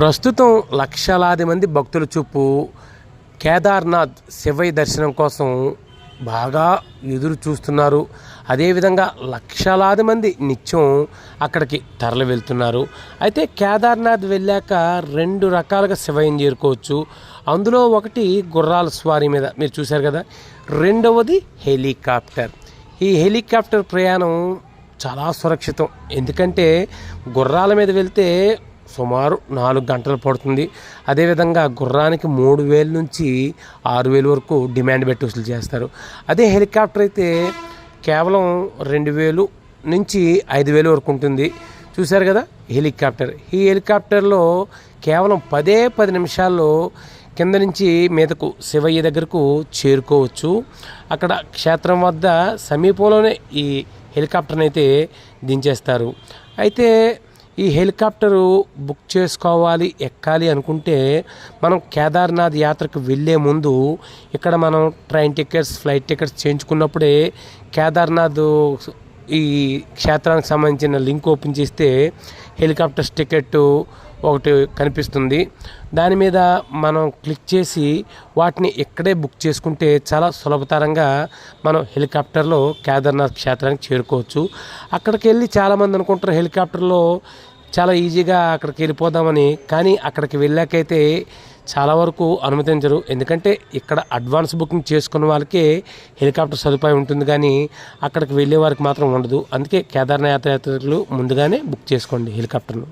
ప్రస్తుతం లక్షలాది మంది భక్తుల చూపు కేదార్నాథ్ శివయ్య దర్శనం కోసం బాగా ఎదురు చూస్తున్నారు. అదేవిధంగా లక్షలాది మంది నిత్యం అక్కడికి తరలి వెళ్తున్నారు. అయితే కేదార్నాథ్ వెళ్ళాక రెండు రకాలుగా శివయ్యని చేరుకోవచ్చు. అందులో ఒకటి గుర్రాల స్వారీ మీద మీరు చూశారు కదా? రెండవది హెలికాప్టర్. ఈ హెలికాప్టర్ ప్రయాణం చాలా సురక్షితం. ఎందుకంటే గుర్రాల మీద వెళ్తే సుమారు నాలుగు గంటలు పడుతుంది. అదేవిధంగా గుర్రానికి మూడు వేల నుంచి ఆరు వేలు వరకు డిమాండ్ పెట్టి వసూలు చేస్తారు. అదే హెలికాప్టర్ అయితే కేవలం రెండు వేలు నుంచి ఐదు వేలు వరకు ఉంటుంది. చూశారు కదా హెలికాప్టర్. ఈ హెలికాప్టర్లో కేవలం పదే పది నిమిషాల్లో కింద నుంచి మీదకు శివయ్య దగ్గరకు చేరుకోవచ్చు. అక్కడ క్షేత్రం వద్ద సమీపంలోనే ఈ హెలికాప్టర్ని అయితే దించేస్తారు. అయితే ఈ హెలికాప్టరు బుక్ చేసుకోవాలి ఎక్కాలి అనుకుంటే మనం కేదార్నాథ్ యాత్రకు వెళ్ళే ముందు ఇక్కడ మనం ట్రైన్ టికెట్స్ ఫ్లైట్ టికెట్స్ చేయించుకున్నప్పుడే కేదార్నాథ్ ఈ క్షేత్రానికి సంబంధించిన లింక్ ఓపెన్ చేస్తే హెలికాప్టర్స్ టికెట్ ఒకటి కనిపిస్తుంది. దాని మీద మనం క్లిక్ చేసి వాటిని ఇక్కడే బుక్ చేసుకుంటే చాలా సులభతరంగా మనం హెలికాప్టర్లో కేదార్నాథ్ క్షేత్రానికి చేరుకోవచ్చు. అక్కడికి వెళ్ళి చాలామంది అనుకుంటారు హెలికాప్టర్లో చాలా ఈజీగా అక్కడికి వెళ్ళిపోదామని కానీ అక్కడికి వెళ్ళాకైతే చాలా వరకు అనుమతించరు. ఎందుకంటే ఇక్కడ అడ్వాన్స్ బుకింగ్ చేసుకున్న వాళ్ళకే హెలికాప్టర్ సదుపాయం ఉంటుంది కానీ అక్కడికి వెళ్ళే వారికి మాత్రం ఉండదు. అందుకే కేదార్నాథ్ యాత్రికులు ముందుగానే బుక్ చేసుకోండి హెలికాప్టర్ను.